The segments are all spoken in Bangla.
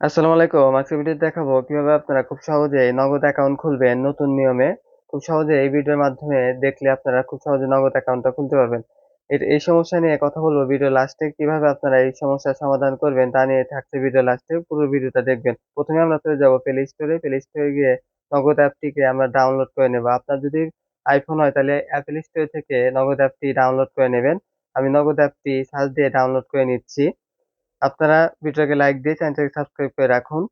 আসসালামু আলাইকুম, আজকের ভিডিওতে দেখাবো কীভাবে আপনারা খুব সহজে নগদ অ্যাকাউন্ট খুলবেন নতুন নিয়মে। খুব সহজে এই ভিডিওর মাধ্যমে দেখলে আপনারা খুব সহজে নগদ অ্যাকাউন্টটা খুলতে পারবেন। এই সমস্যা নিয়ে কথা বলব ভিডিও লাস্টে, কীভাবে আপনারা এই সমস্যার সমাধান করবেন তা নিয়ে থাকছে ভিডিও লাস্টে, পুরো ভিডিওটা দেখবেন। প্রথমে আমরা চলে যাব প্লে স্টোরে প্লে স্টোরে গিয়ে নগদ অ্যাপটিকে আমরা ডাউনলোড করে নেব। আপনার যদি আইফোন হয় তাহলে অ্যাপল স্টোর থেকে নগদ অ্যাপটি ডাউনলোড করে নেবেন। আমি নগদ অ্যাপটি সার্চ দিয়ে ডাউনলোড করে নিচ্ছি। আপনারা ভিডিওকে লাইক দিয়ে চ্যানেলটাকে সাবস্ক্রাইব করে রাখুন।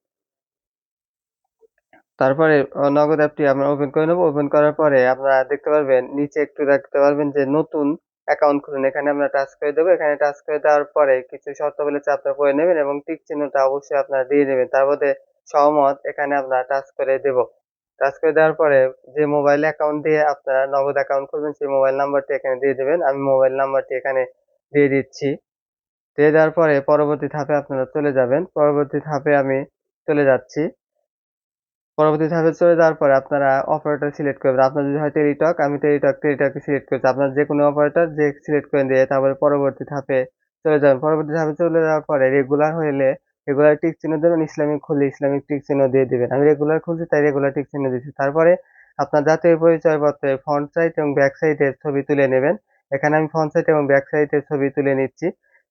তারপরে নগদ অ্যাপটি আমরা ওপেন করে নেব। ওপেন করার পরে আপনারা দেখতে পারবেন, নিচে একটু দেখতে পারবেন যে নতুন অ্যাকাউন্ট খুলুন। এখানে আমরা টাচ করে দেবো। এখানে টাচ করে দেওয়ার পরে কিছু শর্ত শর্তাবলী আপনারা করে নেবেন এবং টিক চিহ্নটা অবশ্যই আপনারা দিয়ে নেবেন। তার মধ্যে সহমত এখানে আপনারা টাচ করে দেব। টাচ করে দেওয়ার পরে যে মোবাইল অ্যাকাউন্ট দিয়ে আপনারা নগদ অ্যাকাউন্ট খুলবেন, সেই মোবাইল নাম্বারটি এখানে দিয়ে দেবেন। আমি মোবাইল নাম্বারটি এখানে দিয়ে দিচ্ছি। দিয়ে দেওয়ার পরে পরবর্তী ধাপে আপনারা চলে যাবেন। পরবর্তী ধাপে আমি চলে যাচ্ছি। পরবর্তী ধাপে চলে যাওয়ার পরে আপনারা অপারেটর সিলেক্ট করবেন আপনার যদি হয় টেলিটক আমি টেলিটক টেলিটককে সিলেক্ট করছি। আপনার যে কোনো অপারেটর যে সিলেক্ট করে দিয়ে তারপরে পরবর্তী ধাপে চলে যাবেন। পরবর্তী ধাপে চলে যাওয়ার পরে রেগুলার হলে রেগুলার টিক চিহ্ন দেবেন, ইসলামিক খুললে ইসলামিক টিক চিহ্ন দিয়ে দেবেন। আমি রেগুলার খুলছি, তাই রেগুলার টিক চিহ্ন দিচ্ছি। তারপরে আপনার জাতীয় পরিচয়পত্রের ফ্রন্ট সাইড এবং ব্যাক সাইডের ছবি তুলে নেবেন। এখানে আমি ফ্রন্ট সাইড এবং ব্যাক সাইডের ছবি তুলে নিচ্ছি।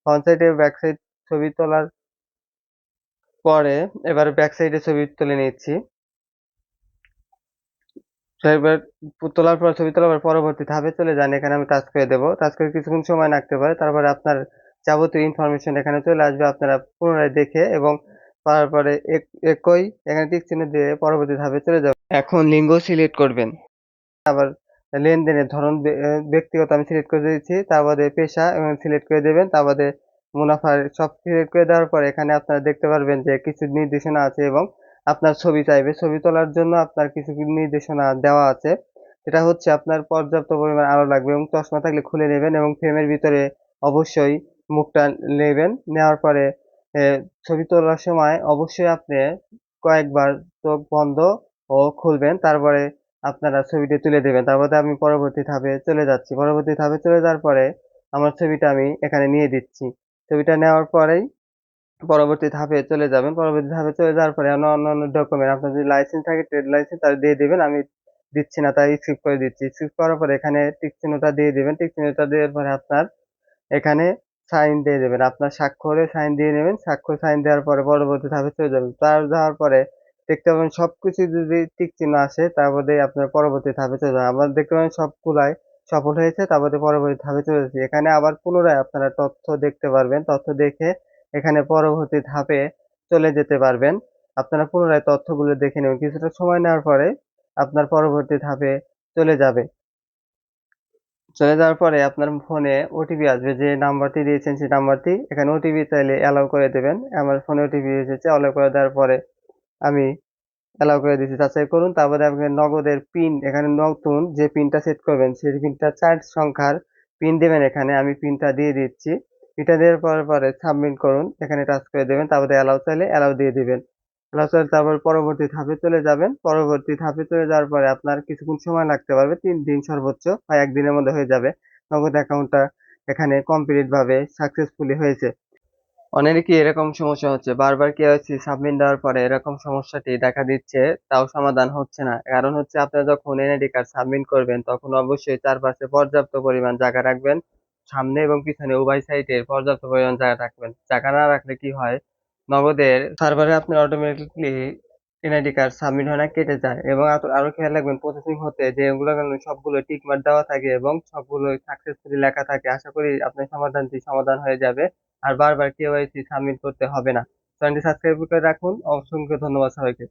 ফ্রন্ট সাইড এবং ব্যাক সাইড ছবি তোলার পরে এবার ব্যাক সাইডের ছবি তুলে নিচ্ছি। এবার তোলার পর, ছবি তোলার পর পরবর্তী ধাপে চলে যান। এখানে আমি টাচ করে দেবো। টাচ করে কিছুক্ষণ সময় লাগতে পারে। তারপরে আপনার যাবতীয় ইনফরমেশন এখানে চলে আসবে আপনারা পুনরায় দেখে এবং তারপরে এক- একই এখানে টিক চিহ্ন দিয়ে পরবর্তী ধাপে চলে যাবে এখন লিঙ্গ সিলেক্ট করবেন। আবার লেনদেনের ধরন ব্যক্তিগত আমি সিলেক্ট করে দিয়েছি, তার বাদে পেশা এবং সিলেক্ট করে দেবেন, তার বাদে মুনাফার সব সিলেক্ট করে দেওয়ার পর এখানে আপনারা দেখতে পারবেন যে কিছু নির্দেশনা আছে এবং আপনার ছবি চাইবে। ছবি তোলার জন্য আপনার কিছু নির্দেশনা দেওয়া আছে। সেটা হচ্ছে আপনার পর্যাপ্ত পরিমাণ আলো লাগবে এবং চশমা থাকলে খুলে নেবেন এবং ফ্রেমের ভিতরে অবশ্যই মুখটা নেবেন। নেওয়ার পরে ছবি তোলার সময় অবশ্যই আপনি কয়েকবার চোখ বন্ধ ও খুলবেন। তারপরে আপনারা ছবিটি তুলে দেবেন। তারপরে আমি পরবর্তী ধাপে চলে যাচ্ছি। পরবর্তী ধাপে চলে যাওয়ার পরে আমার ছবিটা আমি এখানে নিয়ে দিচ্ছি। ছবিটা নেওয়ার পরেই পরবর্তী ধাপে চলে যাবেন। পরবর্তী ধাপে চলে যাওয়ার পরে অন্য অন্যান্য ডকুমেন্ট আপনার যদি লাইসেন্স থাকে ট্রেড লাইসেন্স তাহলে দিয়ে দেবেন। আমি দিচ্ছি না, তাই স্কিপ করে দিচ্ছি। স্কিপ করার পরে এখানে টিক চিহ্নটা দিয়ে দেবেন। টিক চিহ্নটা দেওয়ার পরে আপনার এখানে সাইন দিয়ে দেবেন। আপনার স্বাক্ষরে সাইন দিয়ে নেবেন। স্বাক্ষর সাইন দেওয়ার পরে পরবর্তী ধাপে চলে যাবেন। তার যাওয়ার পরে দেখতে পাবেন সবকিছু যদি টিক চিহ্ন আসে, তারপরে আপনার পরবর্তী ধাপে চলে যাবেন আবার দেখতে পাবেন সবগুলাই সফল হয়েছে, তারপরে পরবর্তী ধাপে চলে যাচ্ছে। এখানে আবার পুনরায় আপনারা তথ্য দেখতে পারবেন, তথ্য দেখে এখানে পরবর্তী ধাপে চলে যেতে পারবেন। আপনারা পুনরায় তথ্যগুলো দেখে নেবেন। কিছুটা সময় নেওয়ার পরে আপনার পরবর্তী ধাপে চলে যাবে। চলে যাওয়ার পরে আপনার ফোনে ওটিপি আসবে, যে নাম্বারটি দিয়েছেন সেই নাম্বারটি এখানে ওটিপি চাইলে অ্যালাউ করে দেবেন। আমার ফোনে ওটিপি এসেছে অ্যালাউ করে দেওয়ার পরে আমি অ্যালাউ করে দিচ্ছি যাচাই করুন। তারপরে আপনি নগদের পিন এখানে নতুন যে পিনটা সেট করবেন, সেই পিনটা চার সংখ্যার পিন দেবেন এখানে। আমি পিনটা দিয়ে দিচ্ছি। পিনটা দেওয়ার পরে পরে সাবমিট করুন। এখানে টাচ করে দেবেন। তারপরে অ্যালাউ চাইলে অ্যালাউ দিয়ে দিবেন। অ্যালাউ চাইলে তারপর পরবর্তী ধাপে চলে যাবেন। পরবর্তী ধাপে চলে যাওয়ার পরে আপনার কিছুক্ষণ সময় লাগতে পারবে। তিন দিন সর্বোচ্চ বা একদিনের মধ্যে হয়ে যাবে। নগদ অ্যাকাউন্টটা এখানে কমপ্লিটভাবে সাকসেসফুলি হয়েছে। অনেকেরই এরকম সমস্যা হচ্ছে? বারবার কেওয়াইসি সাবমিট দেওয়ার পরে এরকম সমস্যাটি দেখা দিচ্ছে, তাও সমাধান হচ্ছে না। কারণ হচ্ছে আপনারা যখন এনআইডি কার্ড সাবমিট করবেন, তখন অবশ্যই চারপাশে পর্যাপ্ত পরিমাণ জায়গা রাখবেন। সামনে এবং পিছনে উভয় সাইডে পর্যাপ্ত পরিমাণ জায়গা রাখবেন। জায়গা না রাখলে কি হয়? নগদের সার্ভারে আপনার অটোমেটিকলি এনআইডি কার্ড সাবমিট হয় না, কেটে যায়। এবং আরো- খেয়াল রাখবেন প্রসেসিং হতে যে এগুলো সবগুলো টিক মার্ক দেওয়া থাকে এবং সবগুলো সাকসেসফুলি লেখা থাকে। আশা করি আপনার সমাধানটি সমাধান হয়ে যাবে। আর বারবার কেওয়াইসি সাবমিট করতে হবে না। চ্যানেলটি সাবস্ক্রাইব করে রাখুন। অসংখ্য ধন্যবাদ সবাইকে।